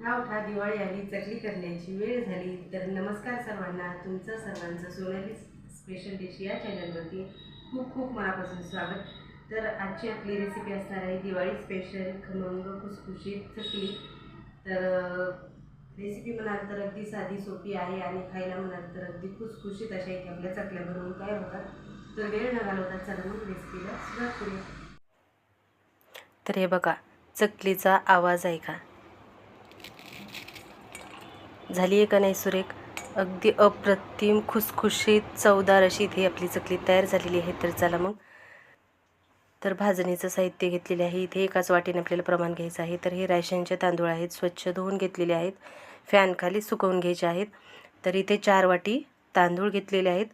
उठा उठा दिवाळी आली चकली करण्याची वेळ झाली तर नमस्कार सर्वांना. तुमचं सर्वांचं सोनाली स्पेशल डिश या चॅनलवरती खूप खूप मनापासून स्वागत. तर आजची आपली रेसिपी असणार आहे दिवाळी स्पेशल खमंग खुसखुशीत चकली. तर रेसिपी म्हणाल तर अगदी साधी सोपी आहे आणि खायला म्हणाल तर अगदी खुसखुशीत अशा इथे आपल्या चकल्या बनवून काय होतात. तर वेळ न घालवता चला मग रेसिपीला सुरुवात करूया. तर हे बघा चकलीचा आवाज आहे का झाली आहे का नाही सुरेख? अगदी अप्रतिम खुसखुशीत चवदार अशी इथे आपली चकली तयार झालेली आहे. तर चला मग. तर भाजणीचं साहित्य घेतलेले आहे. इथे एकाच वाटीने आपल्याला प्रमाण घ्यायचं आहे. तर हे राशनचे तांदूळ आहेत स्वच्छ धुवून घेतलेले आहेत. फॅनखाली सुकवून घ्यायचे आहेत. तर इथे चार वाटी तांदूळ घेतलेले आहेत.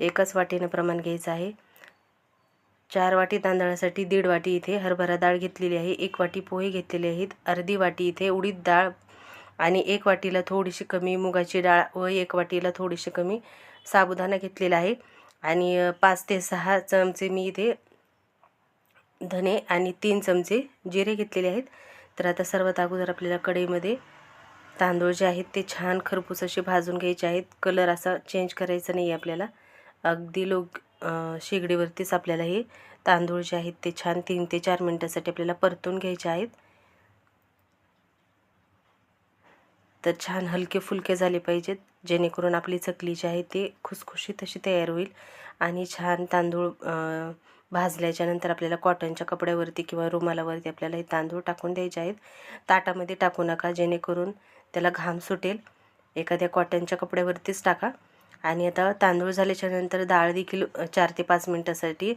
एकाच वाटीनं प्रमाण घ्यायचं आहे. चार वाटी तांदळासाठी दीड वाटी इथे हरभरा डाळ घेतलेली आहे. एक वाटी पोहे घेतलेले आहेत. अर्धी वाटी इथे उडीद डाळ आणि एक वाटीला थोडीशी कमी मुगाची डाळ व एक वाटीला थोडीशी कमी साबुदाणा घेतलेला आहे. आणि पाच ते सहा चमचे मी इथे धने आणि तीन चमचे जिरे घेतलेले आहेत. तर आता सर्वात अगोदर आपल्याला कढईमध्ये तांदूळ जे आहेत ते छान खरपूस असे भाजून घ्यायचे आहेत. कलर असा चेंज करायचा नाही आहे आपल्याला. अगदी लोक शेगडीवरतीच आपल्याला हे तांदूळ जे आहेत ते छान तीन ते चार मिनटासाठी आपल्याला परतून घ्यायचे आहेत. तर छान हलके फुलके झाले पाहिजेत. जेणेकरून आपली चकली जी आहे ते खुसखुशीत अशी तयार होईल. आणि छान तांदूळ भाजल्याच्यानंतर आपल्याला कॉटनच्या कपड्यावरती किंवा रुमालावरती आपल्याला हे तांदूळ टाकून द्यायचे आहेत. ताटामध्ये टाकू नका जेणेकरून त्याला घाम सुटेल. एखाद्या कॉटनच्या कपड्यावरतीच टाका. आणि आता तांदूळ झाल्याच्यानंतर डाळ देखील चार ते पाच मिनटासाठी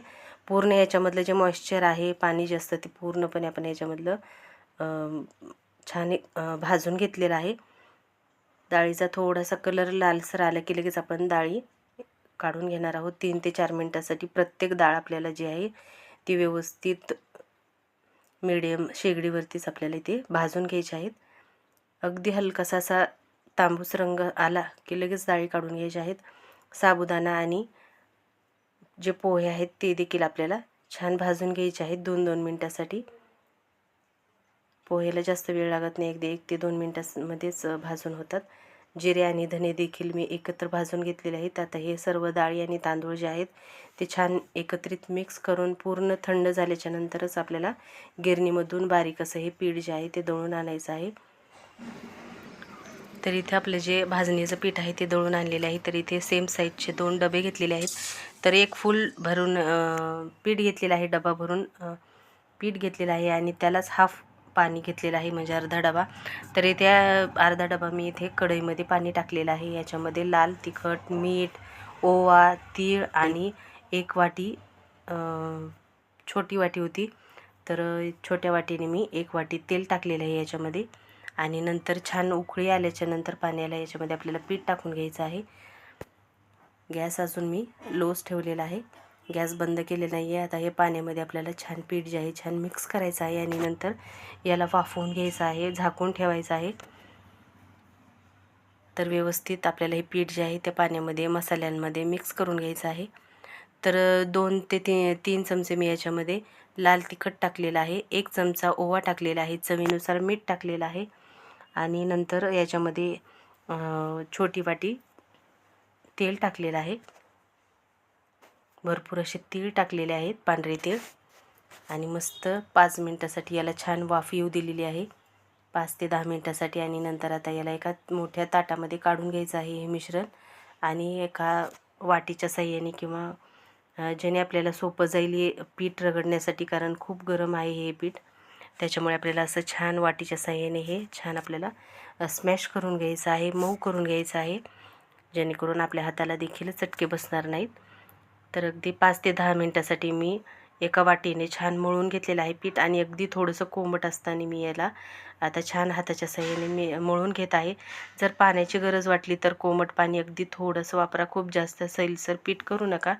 पूर्ण याच्यामधलं जे मॉइश्चर आहे पाणी जे असतं ते पूर्णपणे आपण याच्यामधलं छान भाजून घेतलेलं आहे. डाळीचा थोडासा कलर लालसर आला की लगेच आपण डाळी काढून घेणार आहोत. तीन ते चार मिनटासाठी प्रत्येक डाळ आपल्याला जी आहे ती व्यवस्थित मिडियम शेगडीवरतीच आपल्याला इथे भाजून घ्यायची आहेत. अगदी हलकासा असा तांबूस रंग आला की लगेच डाळी काढून घ्यायची आहेत. साबुदाणा आणि जे पोहे आहेत ते देखील आपल्याला छान भाजून घ्यायचे आहेत दोन दोन मिनटासाठी. पोहेला जास्त वेळ लागत नाही. अगदी एक ते दोन मिनटामध्येच भाजून होतात. जिरे आणि धने देखील मी एकत्र भाजून घेतलेले आहेत. आता हे सर्व डाळी आणि तांदूळ जे आहेत ते छान एकत्रित मिक्स करून पूर्ण थंड झाल्याच्या नंतरच आपल्याला गिरणीमधून बारीक असं हे पीठ जे आहे ते दळून आणायचं आहे. तर इथे आपलं जे भाजणीचं पीठ आहे ते दळून आणलेलं आहे. तर इथे सेम साईजचे दोन डबे घेतलेले आहेत. तर एक फुल भरून पीठ घेतलेलं आहे डबा भरून पीठ घेतलेलं आहे. आणि त्यालाच हाफ पाणी घेतलेलं आहे म्हणजे अर्धा डबा. तर इथे अर्धा डबा मी इथे कढईमध्ये पाणी टाकलेलं आहे. याच्यामध्ये लाल तिखट मीठ ओवा तीळ आणि एक वाटी छोटी वाटी होती. तर छोट्या वाटीने मी एक वाटी तेल टाकलेलं आहे याच्यामध्ये. आणि नंतर छान उकळी आल्याच्यानंतर पाण्याला याच्यामध्ये आपल्याला पीठ टाकून घ्यायचं आहे. गॅस अजून मी लोच ठेवलेला आहे. गॅस बंद केलेला नाही आहे आता हे पाण्यामध्ये आपल्याला छान पीठ जे आहे छान मिक्स करायचं आहे आणि नंतर याला वाफवून घ्यायचं आहे झाकून ठेवायचं आहे. तर व्यवस्थित आपल्याला हे पीठ जे आहे त्या पाण्यामध्ये मसाल्यांमध्ये मिक्स करून घ्यायचं आहे. तर दोन ते ती तीन चमचे मी याच्यामध्ये लाल तिखट टाकलेलं आहे. एक चमचा ओवा टाकलेला आहे. चवीनुसार मीठ टाकलेलं आहे. आणि नंतर याच्यामध्ये छोटी वाटी तेल टाकलेलं आहे. भरपूर असे तीळ टाकलेले आहेत पांढरे तीळ. आणि मस्त पाच मिनटासाठी याला छान वाफ येऊ दिलेली आहे. पाच ते दहा मिनटासाठी आणि नंतर आता याला एका मोठ्या ताटामध्ये काढून घ्यायचं आहे हे मिश्रण. आणि एका वाटीच्या साह्याने किंवा ज्याने आपल्याला सोपं जाईल पीठ रगडण्यासाठी कारण खूप गरम आहे हे पीठ. त्याच्यामुळे आपल्याला असं छान वाटीच्या साह्याने हे छान आपल्याला स्मॅश करून घ्यायचं आहे मऊ करून घ्यायचं आहे. जेणेकरून आपल्या हाताला देखील चटके बसणार नाहीत. तर अगदी पाच ते दहा मिनटासाठी मी एका वाटीने छान मळून घेतलेलं आहे पीठ आणि अगदी थोडंसं कोंबट असताना मी याला आता छान हाताच्या सहाय्याने मी मळून घेत आहे. जर पाण्याची गरज वाटली तर कोमट पाणी अगदी थोडंसं वापरा. खूप जास्त सैलसर पीठ करू नका.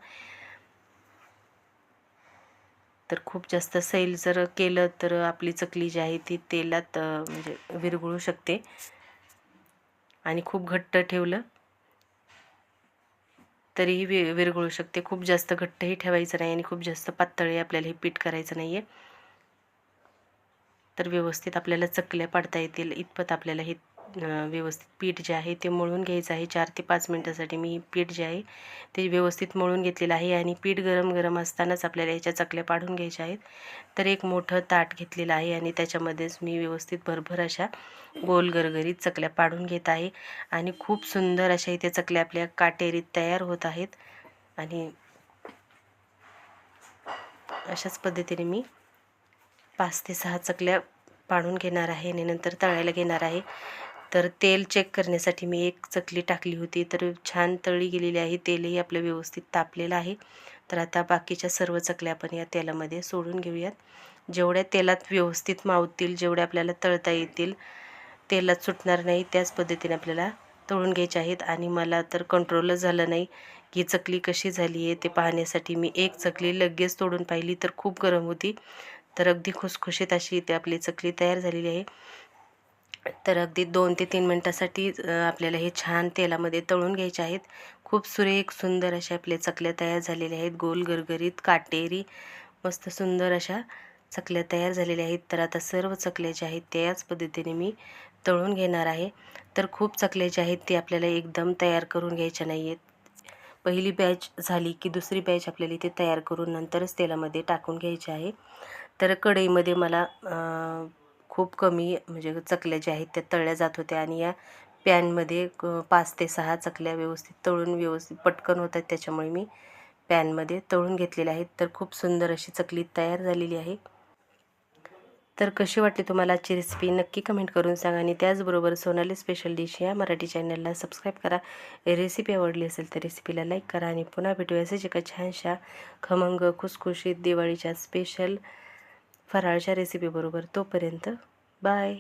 तर खूप जास्त सैल जर केलं तर आपली चकली जी आहे ती तेलात म्हणजे विरघळू शकते. आणि खूप घट्ट ठेवलं. तरीही वि विरघळू शकते. खूप जास्त घट्टही ठेवायचं नाही आणि खूप जास्त पातळी आपल्याला हे पीठ करायचं नाही आहे तर व्यवस्थित आपल्याला चकल्या पाडता येतील. इतपत आपल्याला हे व्यवस्थित पीठ जे आहे ते मळून घ्यायचं आहे. चार ते पाच मिनटासाठी मी पीठ जे आहे ते व्यवस्थित मळून घेतलेलं आहे आणि पीठ गरम गरम असतानाच आपल्याला याच्या चकल्या पाडून घ्यायच्या आहेत. तर एक मोठं ताट घेतलेलं आहे आणि त्याच्यामध्येच मी व्यवस्थित भरभर अशा गोल गरगरीत चकल्या पाडून घेत आहे. आणि खूप सुंदर अशा इथे चकल्या आपल्या काटेरीत तयार होत आहेत. आणि अशाच पद्धतीने मी पाच ते सहा चकल्या पाडून घेणार आहे आणि नंतर तळायला घेणार आहे. तर तेल चेक करण्यासाठी मी एक चकली टाकली होती. तर छान तळी गेलेली आहे. तेलही आपलं व्यवस्थित तापलेलं आहे. तर आता बाकीच्या सर्व चकल्या आपण या तेलामध्ये सोडून घेऊयात. जेवढ्या तेलात व्यवस्थित मावतील जेवढ्या आपल्याला तळता येतील तेलात सुटणार नाही त्याच पद्धतीने आपल्याला तळून घ्यायचे आहेत. आणि मला तर कंट्रोलच झालं नाही. की चकली कशी झाली आहे ते पाहण्यासाठी मी एक चकली लगेच तोडून पाहिली. तर खूप गरम होती. तर अगदी खुसखुशीत अशी इथे आपली चकली तयार झालेली आहे. तर अगदी दोन ते तीन मिनटासाठी आपल्याला हे छान तेलामध्ये तळून घ्यायचे आहेत. खूप सुरेख सुंदर अशा आपल्या चकल्या तयार झालेल्या आहेत. गोल गरगरीत काटेरी मस्त सुंदर अशा चकल्या तयार झालेल्या आहेत. तर आता सर्व चकल्या ज्या आहेत त्याच पद्धतीने मी तळून घेणार आहे. तर खूप चकल्या ज्या आहेत ते आपल्याला एकदम तयार करून घ्यायच्या नाही आहेत पहिली बॅच झाली की दुसरी बॅच आपल्याला इथे तयार करून नंतरच तेलामध्ये टाकून घ्यायची आहे. तर कढईमध्ये मला खूप कमी म्हणजे चकल्या ज्या आहेत त्या तळल्या जात होत्या आणि या पॅनमध्ये पाच ते सहा चकल्या व्यवस्थित तळून व्यवस्थित पटकन होतात त्याच्यामुळे मी पॅनमध्ये तळून घेतलेल्या आहेत. तर खूप सुंदर अशी चकली तयार झालेली आहे. तर कशी वाटली तुम्हाला आजची रेसिपी नक्की कमेंट करून सांगा आणि त्याचबरोबर सोनाली स्पेशल डिश या मराठी चॅनलला सबस्क्राईब करा. रेसिपी आवडली असेल तर रेसिपीला लाईक करा आणि पुन्हा भेटूया असेच एका छानशा खमंग खुसखुशीत दिवाळीच्या स्पेशल फराळच्या रेसिपीबरोबर तोपर्यंत बाय